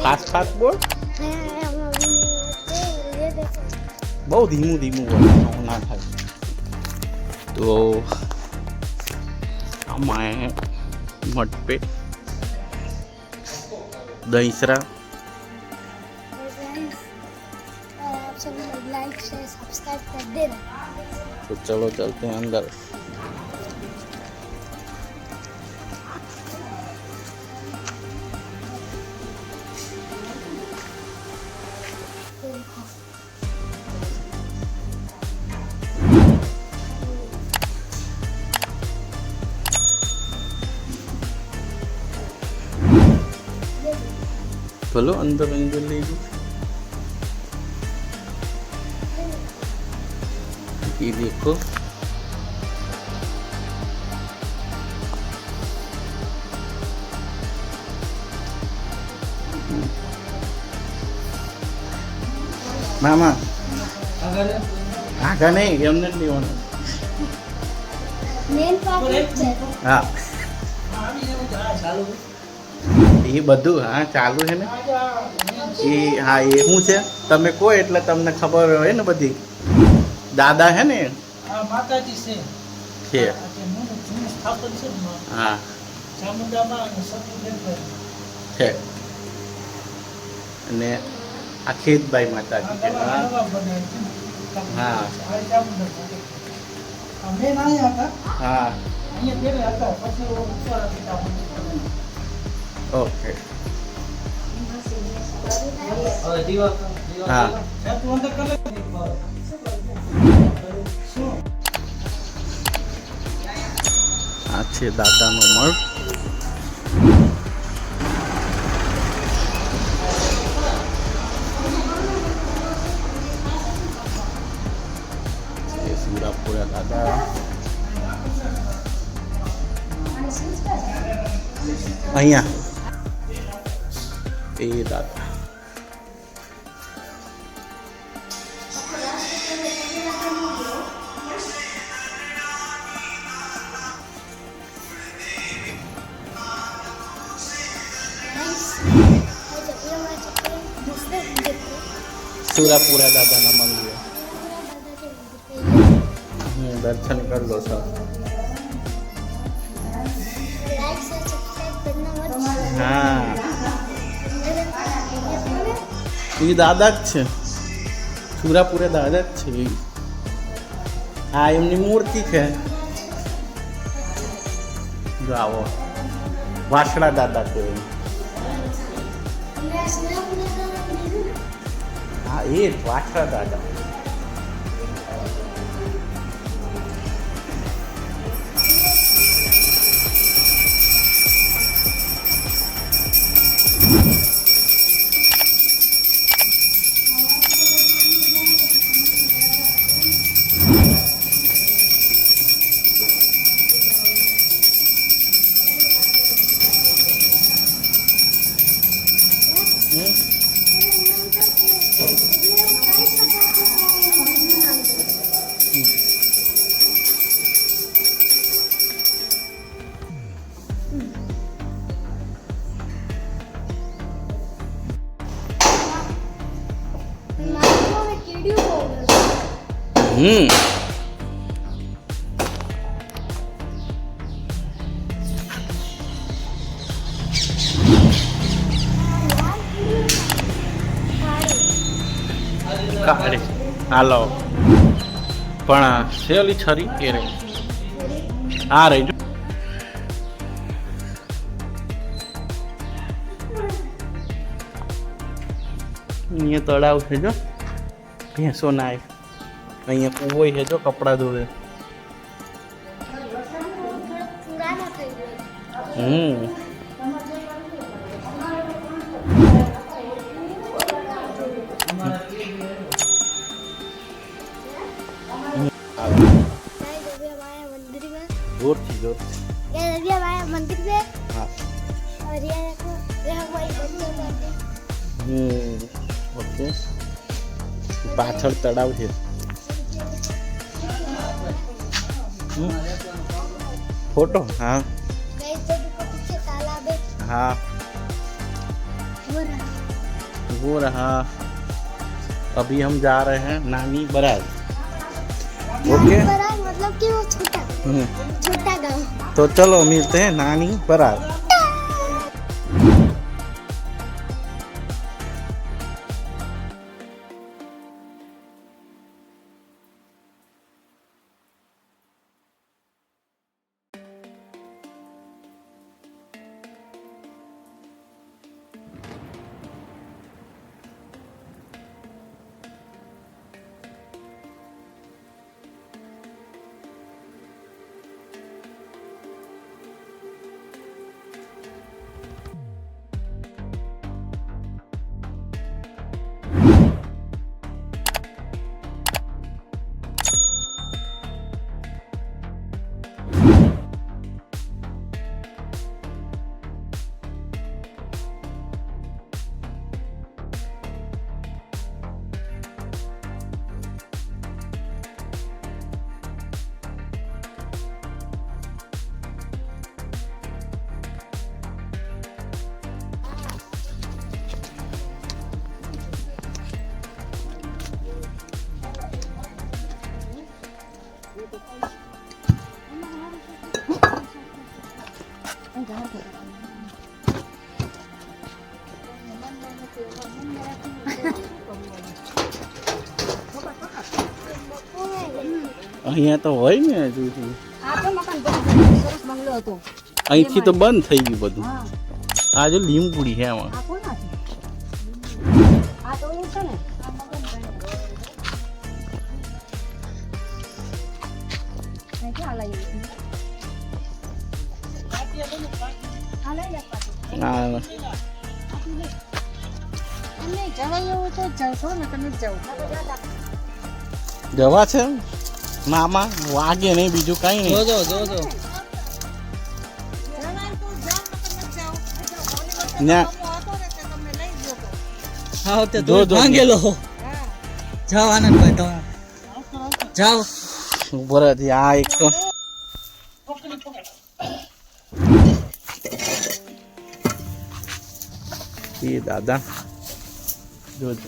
Fast fast બોલ हाँ, mummy ने ये देखो બહુ ધીમું ધીમું બોલ આવું ના થાય તો આમાં હે મટપે દહીસરા और गाइस आप सब लोग लाइक शेयर सब्सक्राइब कर देना तो चलो चलते हैं अंदर બોલો અંદર અંદર લઈ જાઓ ये देखो મામા આગળ નહીં એમને જ લેવાનું मेन पार्ट है હા એ બધું હા ચાલુ છે ને? એ હા એ શું છે? તમે કહો એટલે તમને ખબર હોય ને બધી. દાદા હે ને છે. છે. છે હા. છે. અને આ ખેતભાઈ માતાજી છે. હા છે. હા. હા. ઓકે હા હા તું અંદર કરે શું આ છે દાદાનો મઠ એ સુરાપુરા દાદા અહીંયા એ દાદા. સુરાપુરા દાદાના મંદિર. દર્શન કરી લો સર હા. એ દાદા જ છે સુરાપુરે દાદા જ છે એ હા એમની મૂર્તિ છે જો આવો વાસણા દાદા છે એ. હા એ જ વાસણા દાદા કાઢી હાલો. પણ શેલી છરી કે રે આ રહી જો. અહીંયા તળાવ છે જો. ભેંસો નાય. અહીંયા કુવો છે જો કપડાં ધોવે. હમ. પાછળ તળાવ थे फ़ोटो हाँ हाँ वो रहा अभी हम जा रहे हैं नानी बराज ओके मतलब कि वो छोटा छोटा गाँव तो चलो मिलते हैं नानी बराज અહીંયા તો હોય ને હજુ અહીંથી તો બંધ થઈ ગયું બધું. આ જો લીંબુડી છે આમાં. જવા છે? મામા વાગે નહીં બીજું કઈ નહીં. જો જોજો. હા તે દૂધ માંગેલો જાઓ આનંદભાઈ જાઓ. ઉભરા થી આ એક દાદા. દૂધ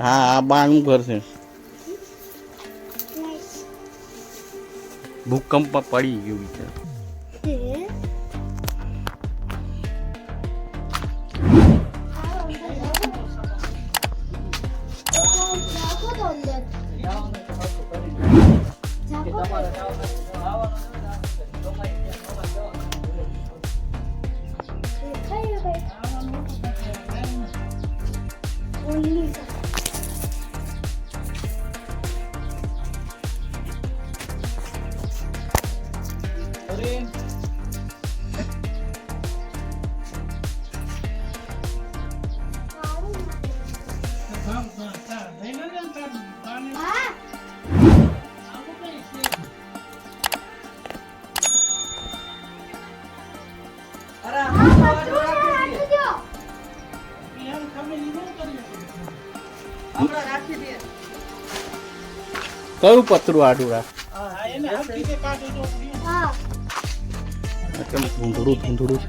હા આ બાનું ઘર છે. ભૂકંપ પડી ગયું વિચાર 中绿色 કયું પતરું આડું રાખ? ધૂંધળું ધૂંધળું છે?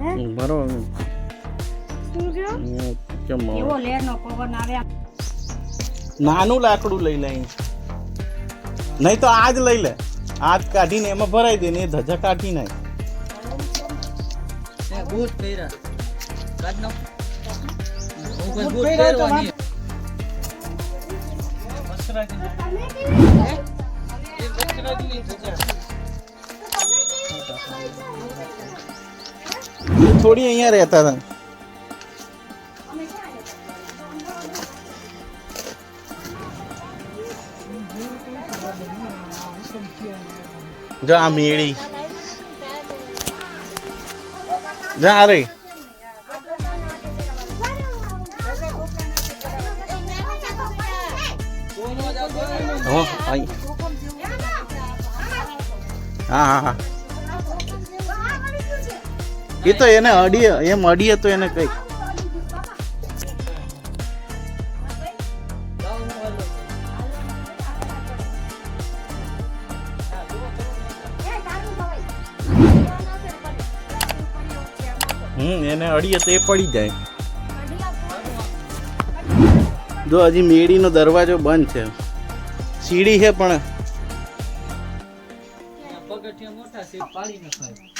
બરોબર એવો નાનું લાકડું લઈ લઈ. નહીં તો આજ લઈ લે. આજ કાઢીને એમાં ભરાઈ દે ને ધજા કાઢી નાખ. બૂટ પહેર્યા કાઢનો હું? બૂટ પહેરવા નહીં વસ્ત્રાજી થોડી અહીંયા રહેતા હતા. જો આ મેળી. જા રે હા હા હા. એ તો એને અડીએ એમ અડીએ તો એને કઈ હમ એને અડીએ તો એ પડી જાય. જો હજી મેળીનો દરવાજો બંધ છે. સીડી છે પણ. આ મોટા છે પાડી નખાય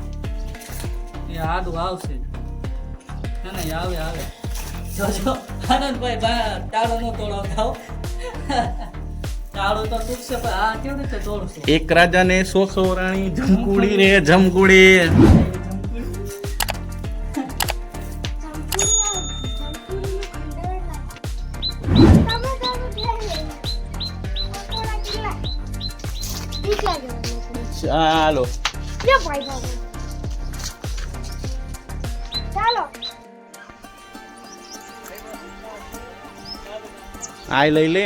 આડું આવશે ના ના આવે આવે. જોજો આનંદભાઈ બા ટાળો નો તોડાવતા હો. ટાળો તો તૂટશે પણ આ કેવી રીતે તોડશે? એક રાજાને સો સોરાણી જમકુડી રે જમકુડી. ચાલો. ચાલો આ લઈ લે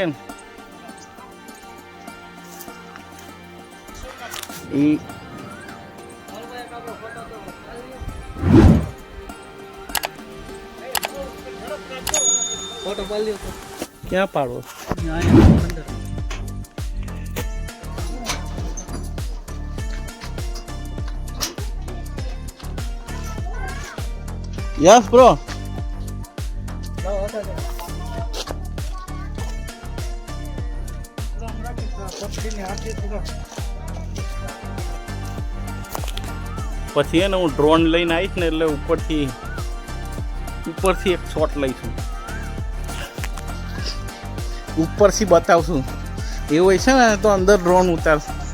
ઈ ફોટો પાડી લ્યો તો ક્યાં પાડો અહીંયા અંદર યસ બ્રો પછી એને હું ડ્રોન લઈને આવીશ ને એટલે ઉપરથી ઉપરથી એક શોટ લઈશું. ઉપરથી બતાવશું. એવું હોય છે ને, તો અંદર ડ્રોન ઉતારશું.